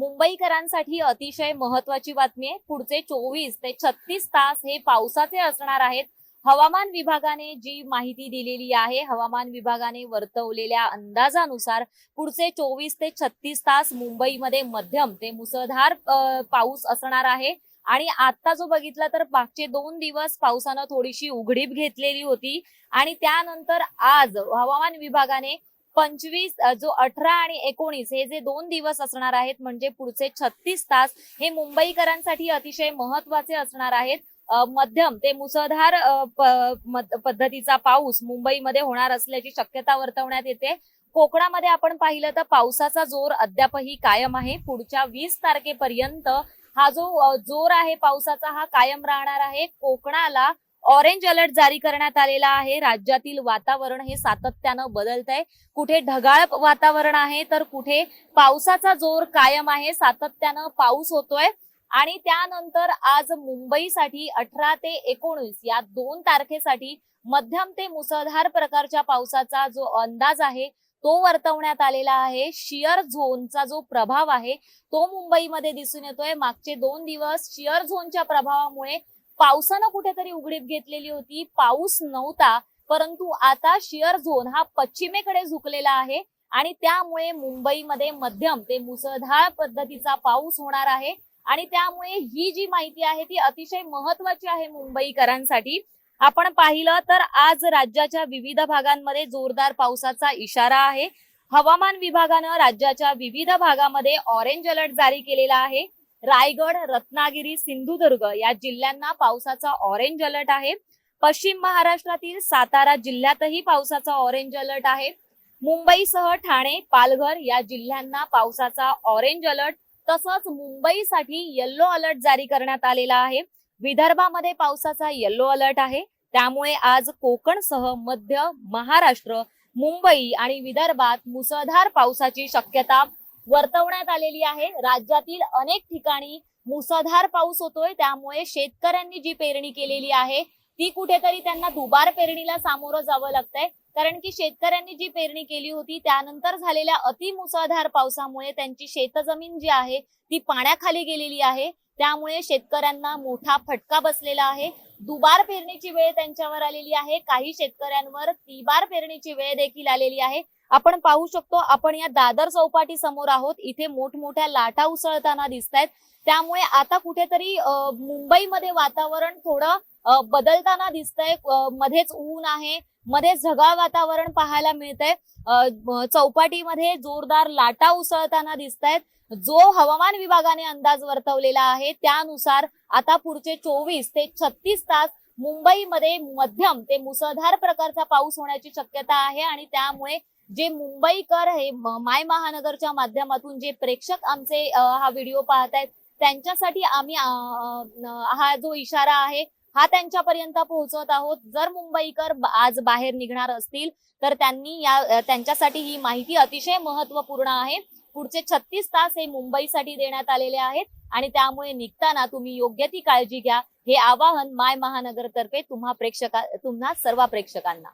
मुंबईकरांसाठी अतिशय महत्वाची बातमी आहे. पुढचे चोवीस ते छत्तीस तास हे पावसाचे असणार आहेत. हवामान विभागाने जी माहिती दिलेली आहे हवामान विभागाने वर्तवलेल्या अंदाजानुसार पुढचे चोवीस ते छत्तीस तास मुंबईमध्ये मध्यम ते मुसळधार पाऊस असणार आहे. आणि आता जो बघितला तर मागचे दोन दिवस पावसानं थोडीशी उघडीप घेतलेली होती. आणि त्यानंतर आज हवामान विभागाने पंचवीस जो अठरा आणि एकोणीस हे जे दोन दिवस असणार आहेत म्हणजे पुढचे छत्तीस तास हे मुंबईकरांसाठी अतिशय महत्त्वाचे असणार आहेत. मध्यम ते मुसळधार पद्धतीचा पाऊस मुंबईमध्ये होणार असल्याची शक्यता वर्तवण्यात येते. कोकणामध्ये आपण पाहिलं तर पावसाचा जोर अद्यापही कायम आहे. पुढच्या वीस तारखेपर्यंत हा जो जोर आहे पावसाचा हा कायम राहणार आहे. कोकणाला ऑरेंज अलर्ट जारी करण्यात आलेला आहे. राज्यातील वातावरण हे सातत्यानं बदलत आहे कुठे ढगाळ वातावरण आहे तर कुठे पावसाचा जोर कायम आहे. सातत्यानं पाऊस होतोय. आणि त्यानंतर आज मुंबईसाठी अठरा ते एकोणीस या दोन तारखेसाठी मध्यम ते मुसळधार प्रकारच्या पावसाचा जो अंदाज आहे तो वर्तवण्यात आलेला आहे. शिअर झोनचा जो प्रभाव आहे तो मुंबईमध्ये दिसून येतोय. मागचे दोन दिवस शिअर झोनच्या प्रभावामुळे पावसानं कुठेतरी उघडीप घेतलेली होती. पाऊस नव्हता परंतु आता शिअर झोन हा पश्चिमेकडे झुकलेला आहे आणि त्यामुळे मुंबईमध्ये मध्यम ते मुसळधार पद्धतीचा पाऊस होणार आहे. आणि त्यामुळे ही जी माहिती आहे ती अतिशय महत्वाची आहे मुंबईकरांसाठी. आपण पाहिलं तर आज राज्याच्या विविध भागांमध्ये जोरदार पावसाचा इशारा आहे. हवामान विभागानं राज्याच्या विविध भागामध्ये ऑरेंज अलर्ट जारी केलेला आहे. रायगड रत्नागिरी सिंधुदुर्ग या जिल्ह्यांना पावसाचा ऑरेंज अलर्ट आहे. पश्चिम महाराष्ट्रातील सातारा जिल्ह्यातही पावसाचा ऑरेंज अलर्ट आहे. मुंबईसह ठाणे पालघर या जिल्ह्यांना पावसाचा ऑरेंज अलर्ट तसंच मुंबईसाठी येल्लो अलर्ट जारी करण्यात आलेला आहे. विदर्भामध्ये पावसाचा येल्लो अलर्ट आहे. त्यामुळे आज कोकणसह मध्य महाराष्ट्र मुंबई आणि विदर्भात मुसळधार पावसाची शक्यता वर्तवण्यात आलेली आहे. राज्यातील अनेक ठिकाणी मुसळधार पाऊस होतोय. त्यामुळे शेतकऱ्यांनी जी पेरणी केलेली आहे ती कुठेतरी त्यांना दुबार पेरणीला सामोरं जावं लागतंय. कारण की शेतकऱ्यांनी जी पेरणी केली होती त्यानंतर झालेल्या अतिमुसळधार पावसामुळे त्यांची शेतजमीन जी आहे ती पाण्याखाली गेलेली आहे. त्यामुळे शेतकऱ्यांना मोठा फटका बसलेला आहे. दुबार पेरणीची वेळ त्यांच्यावर आलेली आहे. काही शेतकऱ्यांवर तिबार पेरणीची वेळ देखील आलेली आहे. आपण पाहू शकतो आपण या दादर चौपाटी समोर आहोत. इथे मोठमोठ्या लाटा उसळताना दिसत आहेत त्यामुळे आता कुठेतरी मुंबईमध्ये वातावरण थोडं बदलताना दिसतंय. मध्येच ऊन आहे. मध्येच ढगाळ वातावरण पाहायला मिळतंय. चौपाटीमध्ये जोरदार लाटा उसळताना दिसत आहेत जो हवामान विभागाने अंदाज वर्तवलेला आहे त्यानुसार आता पुढचे चोवीस ते छत्तीस तास मुंबईमध्ये मध्यम ते मुसळधार प्रकारचा पाऊस होण्याची शक्यता आहे. आणि त्यामुळे जे मुंबईकर हे माय महानगरच्या माध्यमातून जे प्रेक्षक आमचे हा व्हिडिओ पाहत आहेत त्यांच्यासाठी आम्ही हा जो इशारा आहे हा त्यांच्यापर्यंत पोहोचवत आहोत. जर मुंबईकर आज बाहेर निघणार असतील तर त्यांनी या त्यांच्यासाठी ही माहिती अतिशय महत्त्वपूर्ण आहे. पुढचे छत्तीस तास हे मुंबईसाठी देण्यात आलेले आहेत आणि त्यामुळे निघताना तुम्ही योग्य ती काळजी घ्या. हे आवाहन माय महानगर तर्फे तुम्हा प्रेक्षका तुम्हा सर्व प्रेक्षकांना.